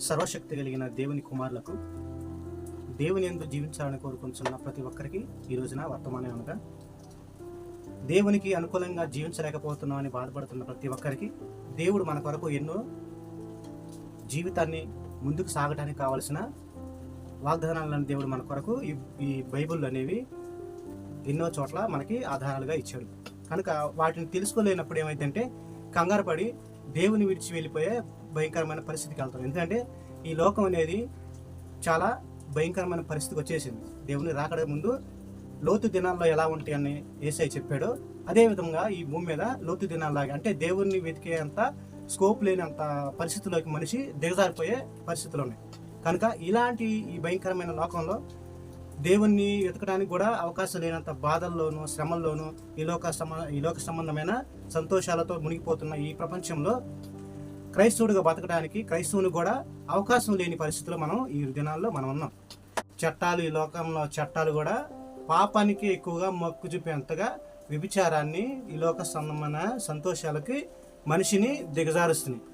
సర్వశక్తి కలిగిన దేవుని కుమారులకు దేవుని ఎందు జీవించాలని కోరుకుంటున్న ప్రతి ఒక్కరికి ఈ రోజున వర్తమానం అనగా దేవునికి అనుకూలంగా జీవించలేకపోతున్నామని బాధపడుతున్న ప్రతి ఒక్కరికి దేవుడు మన కొరకు ఎన్నో జీవితాన్ని ముందుకు సాగడానికి కావలసిన వాగ్దానాలను దేవుడు మన కొరకు ఈ ఈ బైబిల్ అనేవి ఎన్నో చోట్ల మనకి ఆధారాలుగా ఇచ్చాడు. కనుక వాటిని తెలుసుకోలేనప్పుడు ఏమైందంటే కంగారు పడి దేవుని విడిచి వెళ్ళిపోయే భయంకరమైన పరిస్థితికి వెళ్తాం. ఎందుకంటే ఈ లోకం అనేది చాలా భయంకరమైన పరిస్థితికి వచ్చేసింది. దేవుని రాకడ ముందు లోతు దినాల్లో ఎలా ఉంటాయని ఏసై చెప్పాడో. అదే విధంగా ఈ భూమి మీద లోతు దినాల్లాగా అంటే దేవుణ్ణి వెతికేంత స్కోప్ లేనంత పరిస్థితుల్లోకి మనిషి దిగజారిపోయే పరిస్థితులు ఉన్నాయి. కనుక ఇలాంటి ఈ భయంకరమైన లోకంలో దేవుణ్ణి వెతకడానికి కూడా అవకాశం లేనంత బాధల్లోనూ శ్రమల్లోనూ ఈ లోక సమ ఈ లోక సంబంధమైన సంతోషాలతో మునిగిపోతున్న ఈ ప్రపంచంలో క్రైస్తవుడిగా బతకడానికి క్రైస్తవుని కూడా అవకాశం లేని పరిస్థితిలో మనం ఈ దినాల్లో మనం ఉన్నాం. చట్టాలు ఈ లోకంలో చట్టాలు కూడా పాపానికి ఎక్కువగా మొక్కు చూపేంతగా వ్యభిచారాన్ని ఈ లోక సంబంధమైన సంతోషాలకి మనిషిని దిగజారుస్తున్నాయి.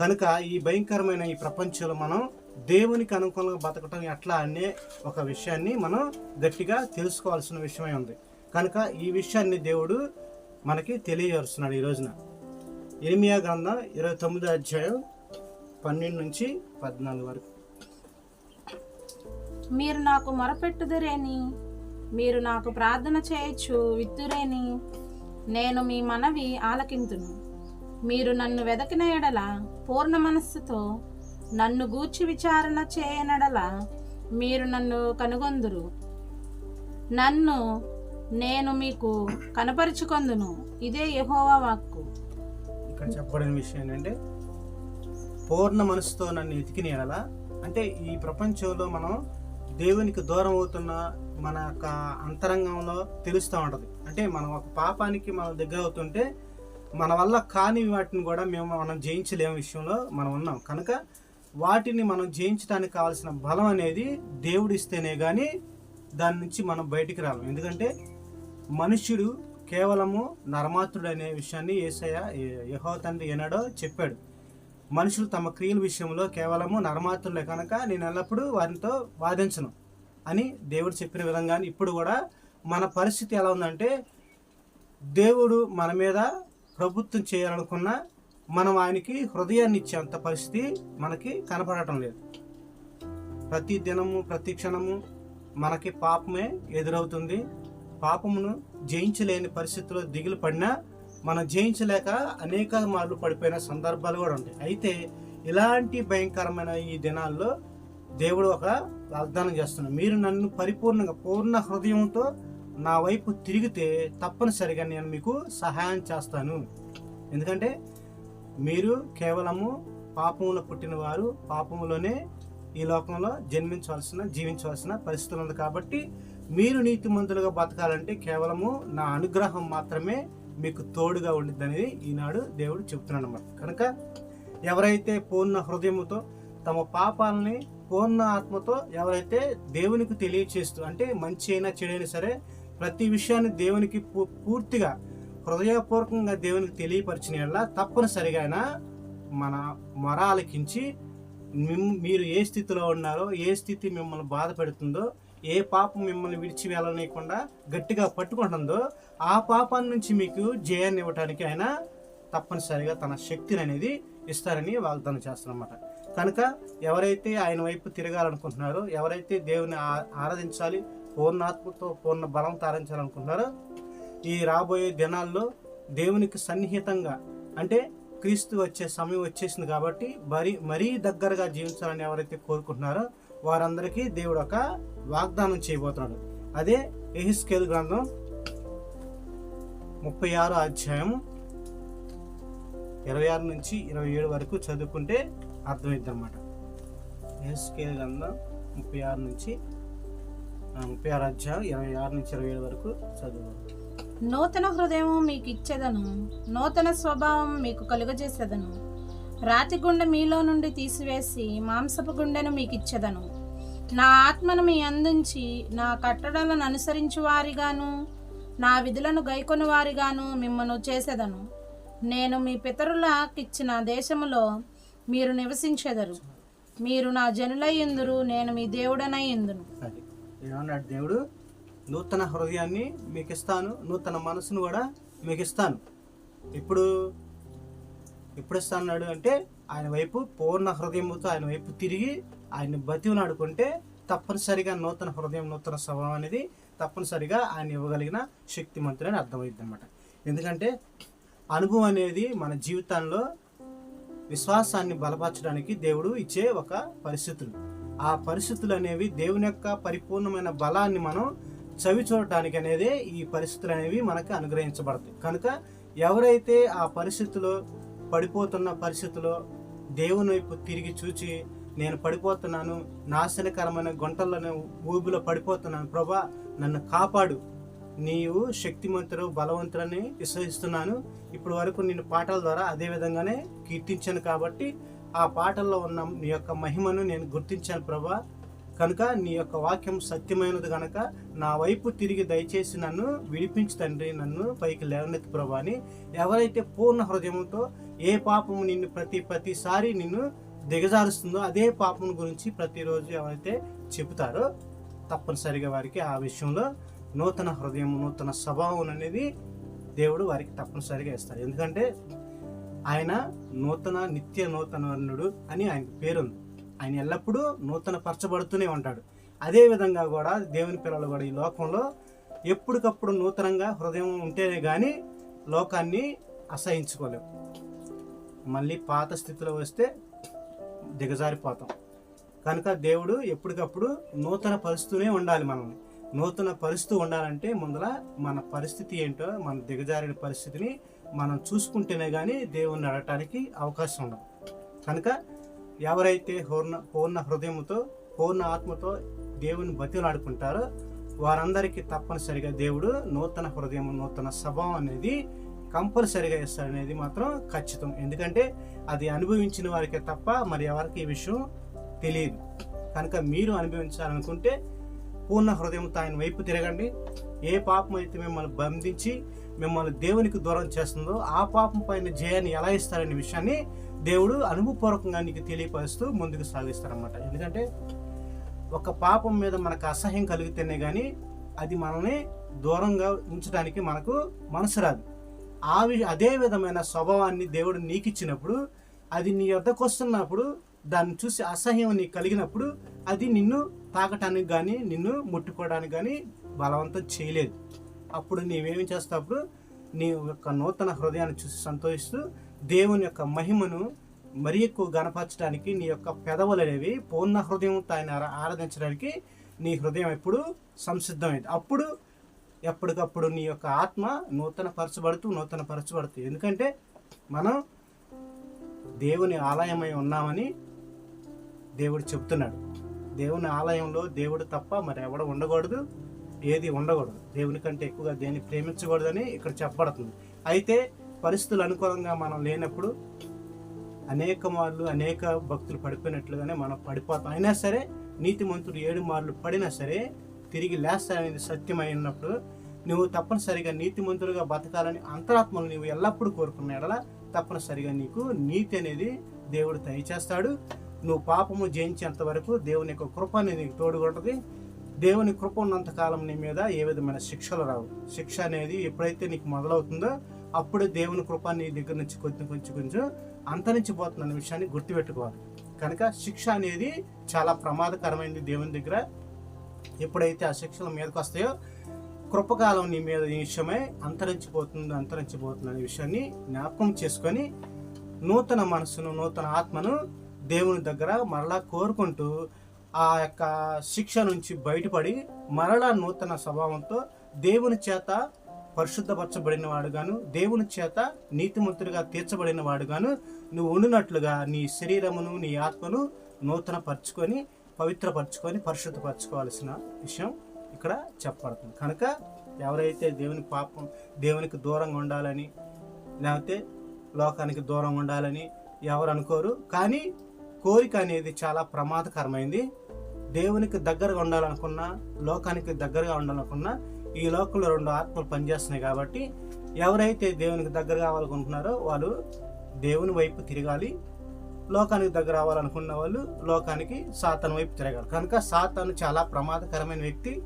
కనుక ఈ భయంకరమైన ఈ ప్రపంచంలో మనం దేవునికి అనుకూలంగా బతకటం ఎట్లా అనే ఒక విషయాన్ని మనం గట్టిగా తెలుసుకోవాల్సిన విషయమై ఉంది. కనుక ఈ విషయాన్ని దేవుడు మనకి తెలియజేస్తున్నాడు ఈ రోజున. ఇరిమియా గ్రంథం ఇరవై తొమ్మిదో అధ్యాయం పన్నెండు నుంచి పద్నాలుగు వరకు. మీరు నాకు మొరపెట్టుదురేని మీరు నాకు ప్రార్థన చేయొచ్చు విత్తురేని నేను మీ మనవి ఆలకింతును. మీరు నన్ను వెదకిన ఎడల పూర్ణ మనస్సుతో నన్ను గూర్చి విచారణ చేయనడల మీరు నన్ను కనుగొందురు. నన్ను నేను మీకు కనపరుచుకొందును. ఇదే యహోవా వాక్కు. ఇక్కడ చెప్పబడిన విషయం ఏంటంటే పూర్ణ మనసుతో నన్ను ఎతికిన ఎలా అంటే ఈ ప్రపంచంలో మనం దేవునికి దూరం అవుతున్న మన యొక్క అంతరంగంలో తెలుస్తూ ఉంటుంది. అంటే మనం ఒక పాపానికి మనం దగ్గర అవుతుంటే మన వల్ల కాని వాటిని కూడా మేము మనం జయించలేని విషయంలో మనం ఉన్నాం. కనుక వాటిని మనం జయించడానికి కావాల్సిన బలం అనేది దేవుడు ఇస్తేనే కానీ దాని నుంచి మనం బయటికి రాము ఎందుకంటే మనుష్యుడు కేవలము నరమాత్రుడు అనే విషయాన్ని ఏసయ్య యహో తండ్రి ఏనాడో చెప్పాడు. మనుషులు తమ క్రియల విషయంలో కేవలము నరమాత్రులే కనుక నేను ఎల్లప్పుడూ వారితో వాదించను అని దేవుడు చెప్పిన విధంగా ఇప్పుడు కూడా మన పరిస్థితి ఎలా ఉందంటే దేవుడు మన మీద ప్రభుత్వం చేయాలనుకున్న మనం ఆయనకి హృదయాన్ని ఇచ్చేంత పరిస్థితి మనకి కనపడటం లేదు. ప్రతి దినము ప్రతి క్షణము మనకి పాపమే ఎదురవుతుంది. పాపమును జయించలేని పరిస్థితుల్లో దిగులు పడినా మనం జయించలేక అనేక మార్లు పడిపోయిన సందర్భాలు కూడా ఉంటాయి. అయితే ఇలాంటి భయంకరమైన ఈ దినాల్లో దేవుడు ఒక వాగ్దానం చేస్తున్నాడు. మీరు నన్ను పరిపూర్ణంగా పూర్ణ హృదయంతో నా వైపు తిరిగితే తప్పనిసరిగా నేను మీకు సహాయం చేస్తాను. ఎందుకంటే మీరు కేవలము పాపంలో పుట్టిన వారు పాపములోనే ఈ లోకంలో జన్మించవలసిన జీవించవలసిన పరిస్థితులు ఉంది కాబట్టి మీరు నీతిమంతులుగా బతకాలంటే కేవలము నా అనుగ్రహం మాత్రమే మీకు తోడుగా ఉండిద్ది అనేది ఈనాడు దేవుడు చెప్తున్నాడు అన్నమాట. కనుక ఎవరైతే పూర్ణ హృదయముతో తమ పాపాలని పూర్ణ ఆత్మతో ఎవరైతే దేవునికి తెలియచేస్తూ అంటే మంచి అయినా చెడైనా సరే ప్రతి విషయాన్ని దేవునికి పూ- పూర్తిగా హృదయపూర్వకంగా దేవునికి తెలియపరిచిన తప్పనిసరిగా మన మరాలకించి మీరు ఏ స్థితిలో ఉన్నారో ఏ స్థితి మిమ్మల్ని బాధ పెడుతుందో ఏ పాపం మిమ్మల్ని విడిచి వెళ్ళనీయకుండా గట్టిగా పట్టుకుంటుందో ఆ పాపాన్ని నుంచి మీకు జయాన్ని ఇవ్వటానికి ఆయన తప్పనిసరిగా తన శక్తిని అనేది ఇస్తారని వాగ్దానం చేస్తారన్నమాట. కనుక ఎవరైతే ఆయన వైపు తిరగాలనుకుంటున్నారో ఎవరైతే దేవుని ఆ- ఆరాధించాలి పూర్ణాత్మతో పూర్ణ బలంతో ఆరాధించాలనుకుంటున్నారో ఈ రాబోయే దినాల్లో దేవునికి సన్నిహితంగా అంటే క్రీస్తు వచ్చే సమయం వచ్చేసింది కాబట్టి మరీ మరీ దగ్గరగా జీవించాలని ఎవరైతే కోరుకుంటున్నారో వారందరికీ దేవుడు ఒక వాగ్దానం చేయబోతున్నాడు. అదే ఎహిస్కేల్ గ్రంథం ముప్పై ఆరో అధ్యాయం ఇరవై ఆరు నుంచి ఇరవై ఏడు వరకు చదువుకుంటే అర్థమైద్ది అనమాట ఎహిస్కేల్ గ్రంథం ముప్పై ఆరు నుంచి ముప్పై ఆరు అధ్యాయం ఇరవై ఆరు నుంచి ఇరవై ఏడు వరకు చదువు. నూతన హృదయం మీకు ఇచ్చేదను నూతన స్వభావం మీకు కలుగజేసేదను. రాతి గుండె మీలో నుండి తీసివేసి మాంసపు గుండెను మీకు ఇచ్చేదను నా ఆత్మను మీ అందించి నా కట్టడలను అనుసరించు వారిగాను నా విధులను గైకొని వారిగాను మిమ్మను చేసేదను. నేను మీ పితరులకిచ్చిన దేశములో మీరు నివసించెదరు. మీరు నా జనులై నేను మీ దేవుడనై దేవుడు? నూతన హృదయాన్ని మీకు ఇస్తాను నూతన మనసును కూడా మీకు ఇస్తాను ఇప్పుడు ఎప్పుడు ఇస్తాన్నాడు అంటే ఆయన వైపు పూర్ణ హృదయంతో ఆయన వైపు తిరిగి ఆయన బతిమలాడుకుంటే తప్పనిసరిగా నూతన హృదయం నూతన స్వభావం అనేది తప్పనిసరిగా ఆయన ఇవ్వగలిగిన శక్తిమంతులని అర్థమైంది అనమాట ఎందుకంటే అనుభవం అనేది మన జీవితంలో విశ్వాసాన్ని బలపరచడానికి దేవుడు ఇచ్చే ఒక పరిస్థితులు. ఆ పరిస్థితులు అనేవి దేవుని యొక్క పరిపూర్ణమైన బలాన్ని మనం చవి చూడటానికి అనేది ఈ పరిస్థితులు అనేవి మనకు అనుగ్రహించబడతాయి. కనుక ఎవరైతే ఆ పరిస్థితిలో పడిపోతున్న పరిస్థితిలో దేవుని వైపు తిరిగి చూచి నేను పడిపోతున్నాను నాశనకరమైన గుంటల్లోనే ఊబిలో పడిపోతున్నాను ప్రభా నన్ను కాపాడు. నీవు శక్తిమంతుడు బలవంతుడని విశ్వసిస్తున్నాను. ఇప్పటి వరకు నేను పాటల ద్వారా అదే విధంగానే కీర్తించాను కాబట్టి ఆ పాటల్లో ఉన్న నీ యొక్క మహిమను నేను గుర్తించాను ప్రభా. కనుక నీ యొక్క వాక్యం సత్యమైనది కనుక నా వైపు తిరిగి దయచేసి నన్ను విడిపించు తండ్రి నన్ను పైకి లేవనెత్తి ప్రభా అని ఎవరైతే పూర్ణ హృదయంతో ఏ పాపము నిన్ను ప్రతి ప్రతిసారి నిన్ను దిగజారుస్తుందో అదే పాపం గురించి ప్రతిరోజు ఎవరైతే చెబుతారో తప్పనిసరిగా వారికి ఆ విషయంలో నూతన హృదయం నూతన స్వభావం అనేది దేవుడు వారికి తప్పనిసరిగా ఇస్తారు. ఎందుకంటే ఆయన నూతన నిత్య నూతన వర్ణుడు అని ఆయన పేరుంది. ఆయన ఎల్లప్పుడూ నూతన పరచబడుతూనే ఉంటాడు అదేవిధంగా కూడా దేవుని పిల్లలు కూడా ఈ లోకంలో ఎప్పటికప్పుడు నూతనంగా హృదయం ఉంటేనే కానీ లోకాన్ని అసహించుకోలేము మళ్ళీ పాత స్థితిలో వస్తే దిగజారిపోతాం. కనుక దేవుడు ఎప్పటికప్పుడు నూతన పరుస్తూనే ఉండాలి మనల్ని. నూతన పరుస్తూ ఉండాలంటే ముందర మన పరిస్థితి ఏంటో మన దిగజారిన పరిస్థితిని మనం చూసుకుంటేనే కానీ దేవుణ్ణి అడగటానికి అవకాశం ఉండదు. కనుక ఎవరైతే పూర్ణ పూర్ణ హృదయంతో పూర్ణ ఆత్మతో దేవుని బతిలాడుకుంటారో వారందరికీ తప్పనిసరిగా దేవుడు నూతన హృదయం నూతన స్వభావం అనేది కంపల్సరిగా ఇస్తాడనేది మాత్రం ఖచ్చితం. ఎందుకంటే అది అనుభవించిన వారికే తప్ప మరి ఎవరికి ఈ విషయం తెలియదు. కనుక మీరు అనుభవించాలనుకుంటే పూర్ణ హృదయంతో ఆయన వైపు తిరగండి. ఏ పాపం అయితే మిమ్మల్ని బంధించి మిమ్మల్ని దేవునికి దూరం చేస్తుందో ఆ పాపం పైన జయాన్ని ఎలా ఇస్తారనే విషయాన్ని దేవుడు అనుభవపూర్వకంగా నీకు తెలియపరుస్తూ ముందుకు సాగిస్తారనమాట ఎందుకంటే ఒక పాపం మీద మనకు అసహ్యం కలిగితేనే కానీ అది మనల్ని దూరంగా ఉంచడానికి మనకు మనసు రాదు. ఆ అదే విధమైన స్వభావాన్ని దేవుడు నీకు ఇచ్చినప్పుడు అది నీ వద్దకు వస్తున్నప్పుడు దాన్ని చూసి అసహ్యం నీకు కలిగినప్పుడు అది నిన్ను తాకటానికి కానీ నిన్ను ముట్టుకోవడానికి కానీ బలవంతం చేయలేదు. అప్పుడు నీవేమి అప్పుడు నీ యొక్క నూతన హృదయాన్ని చూసి సంతోషిస్తూ దేవుని యొక్క మహిమను మరి ఎక్కువ గణపరచడానికి నీ యొక్క పెదవులు అనేవి పూర్ణ హృదయంతో ఆయన ఆరాధించడానికి నీ హృదయం ఎప్పుడు సంసిద్ధమైంది. అప్పుడు ఎప్పటికప్పుడు నీ యొక్క ఆత్మ నూతన పరచబడుతూ నూతన పరచబడుతూ ఎందుకంటే మనం దేవుని ఆలయమై ఉన్నామని దేవుడు చెప్తున్నాడు. దేవుని ఆలయంలో దేవుడు తప్ప మరి ఎవడ ఉండకూడదు. ఏది ఉండకూడదు. దేవుని కంటే ఎక్కువగా దేన్ని ప్రేమించకూడదని ఇక్కడ చెప్పబడుతుంది. అయితే పరిస్థితులు అనుకూలంగా మనం లేనప్పుడు అనేక మార్లు అనేక భక్తులు పడిపోయినట్లుగానే మనం పడిపోతాం. అయినా సరే నీతిమంతుడు ఏడు మార్లు పడినా సరే తిరిగి లేస్తాడనేది సత్యమై ఉన్నప్పుడు నువ్వు తప్పనిసరిగా నీతిమంతుడుగా బతకాలని అంతరాత్మలు నువ్వు ఎల్లప్పుడూ కోరుకున్న ఎడల తప్పనిసరిగా నీకు నీతి అనేది దేవుడు దయచేస్తాడు. నువ్వు పాపము జయించేంత వరకు దేవుని యొక్క కృప అనేది నీకు తోడుకుంటుంది దేవుని కృప ఉన్నంత కాలం నీ మీద ఏ విధమైన శిక్షలు రావు. శిక్ష అనేది ఎప్పుడైతే నీకు మొదలవుతుందో అప్పుడే దేవుని కృప నీ దగ్గర నుంచి కొంచెం కొంచెం కొంచెం అంతరించిపోతుందన్న విషయాన్ని గుర్తుపెట్టుకోవాలి. కనుక శిక్ష అనేది చాలా ప్రమాదకరమైనది దేవుని దగ్గర. ఎప్పుడైతే ఆ శిక్షలు మీదకి వస్తాయో కృపకాలం నీ మీద ఈ విషయమై అంతరించిపోతుంది అంతరించిపోతుంది అనే విషయాన్ని జ్ఞాపకం చేసుకొని నూతన మనసును నూతన ఆత్మను దేవుని దగ్గర మరలా కోరుకుంటూ ఆ యొక్క శిక్ష నుంచి బయటపడి మరలా నూతన స్వభావంతో దేవుని చేత పరిశుద్ధపరచబడిన వాడుగాను దేవుని చేత నీతిమంతుడిగా తీర్చబడిన వాడుగాను నువ్వు ఉండినట్లుగా నీ శరీరమును నీ ఆత్మను నూతన పరుచుకొని పవిత్రపరచుకొని పరిశుద్ధపరచుకోవాల్సిన విషయం ఇక్కడ చెప్పబడుతుంది. కనుక ఎవరైతే దేవుని పాపం దేవునికి దూరంగా ఉండాలని లేకపోతే లోకానికి దూరంగా ఉండాలని ఎవరు అనుకోరు కానీ కోరిక అనేది చాలా ప్రమాదకరమైంది. దేవునికి దగ్గరగా ఉండాలనుకున్నా లోకానికి దగ్గరగా ఉండాలనుకున్నా ఈ లోకంలో రెండు ఆత్మలు పనిచేస్తున్నాయి కాబట్టి ఎవరైతే దేవునికి దగ్గర కావాలనుకుంటున్నారో వాళ్ళు దేవుని వైపు తిరగాలి. లోకానికి దగ్గర అవ్వాలనుకున్న వాళ్ళు లోకానికి సాతాను వైపు తిరగాలి. కనుక సాతాను చాలా ప్రమాదకరమైన వ్యక్తి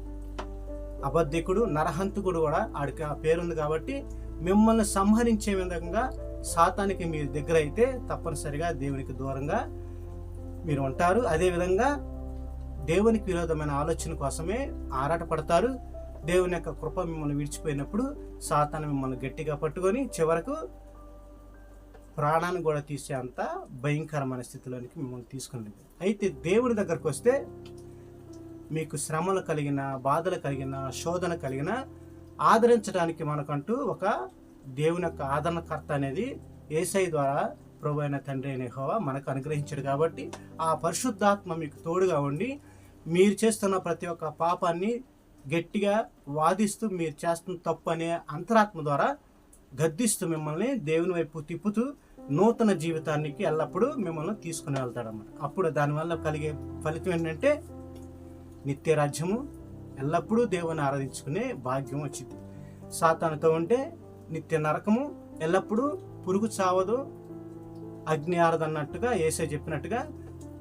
అబద్ధికుడు నరహంతకుడు కూడా ఆడికి ఆ పేరుంది కాబట్టి మిమ్మల్ని సంహరించే విధంగా సాతానికి మీరు దగ్గర అయితే తప్పనిసరిగా దేవునికి దూరంగా మీరు ఉంటారు. అదేవిధంగా దేవునికి విరోధమైన ఆలోచన కోసమే ఆరాటపడతారు. దేవుని యొక్క కృప మిమ్మల్ని విడిచిపోయినప్పుడు సాతాను మిమ్మల్ని గట్టిగా పట్టుకొని చివరకు ప్రాణాన్ని కూడా తీసే అంత భయంకరమైన స్థితిలోనికి మిమ్మల్ని తీసుకుని అయితే దేవుని దగ్గరకు వస్తే మీకు శ్రమలు కలిగిన బాధలు కలిగిన శోధన కలిగిన ఆదరించడానికి మనకంటూ ఒక దేవుని యొక్క ఆదరణకర్త అనేది ఏసై ద్వారా ప్రభు అయిన తండ్రి అయిన హోవా మనకు అనుగ్రహించాడు కాబట్టి ఆ పరిశుద్ధాత్మ మీకు తోడుగా ఉండి మీరు చేస్తున్న ప్రతి ఒక్క పాపాన్ని గట్టిగా వాదిస్తూ మీరు చేస్తున్న తప్పు అనే అంతరాత్మ ద్వారా గద్దిస్తూ మిమ్మల్ని దేవుని వైపు తిప్పుతూ నూతన జీవితానికి ఎల్లప్పుడూ మిమ్మల్ని తీసుకుని వెళ్తాడన్నమాట. అప్పుడు దానివల్ల కలిగే ఫలితం ఏంటంటే నిత్య రాజ్యము ఎల్లప్పుడూ దేవుని ఆరాధించుకునే భాగ్యం వచ్చింది. సాతానుతో ఉంటే నిత్య నరకము ఎల్లప్పుడూ పురుగు చావదు. అగ్ని ఆరదన్నట్టుగా ఏసే చెప్పినట్టుగా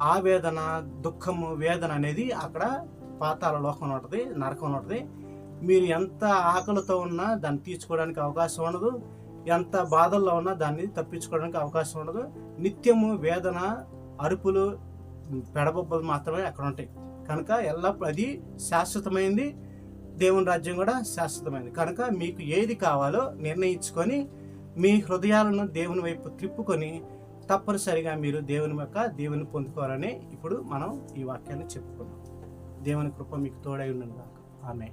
ఆ వేదన దుఃఖము వేదన అనేది అక్కడ పాతాల లోకం ఉంటుంది నరకం ఉంటుంది మీరు ఎంత ఆకలితో ఉన్నా దాన్ని తీర్చుకోవడానికి అవకాశం ఉండదు. ఎంత బాధల్లో ఉన్నా దాన్ని తప్పించుకోవడానికి అవకాశం ఉండదు. నిత్యము వేదన అరుపులు పెడబొబ్బలు మాత్రమే అక్కడ ఉంటాయి. కనుక ఎల్లప్పుడు అది శాశ్వతమైంది. దేవుని రాజ్యం కూడా శాశ్వతమైంది. కనుక మీకు ఏది కావాలో నిర్ణయించుకొని మీ హృదయాలను దేవుని వైపు త్రిప్పుకొని తప్పనిసరిగా మీరు దేవుని యొక్క దేవుని పొందుకోవాలని ఇప్పుడు మనం ఈ వాక్యాన్ని చెప్పుకున్నాం దేవుని కృప మీకు తోడై ఉండను ఆమె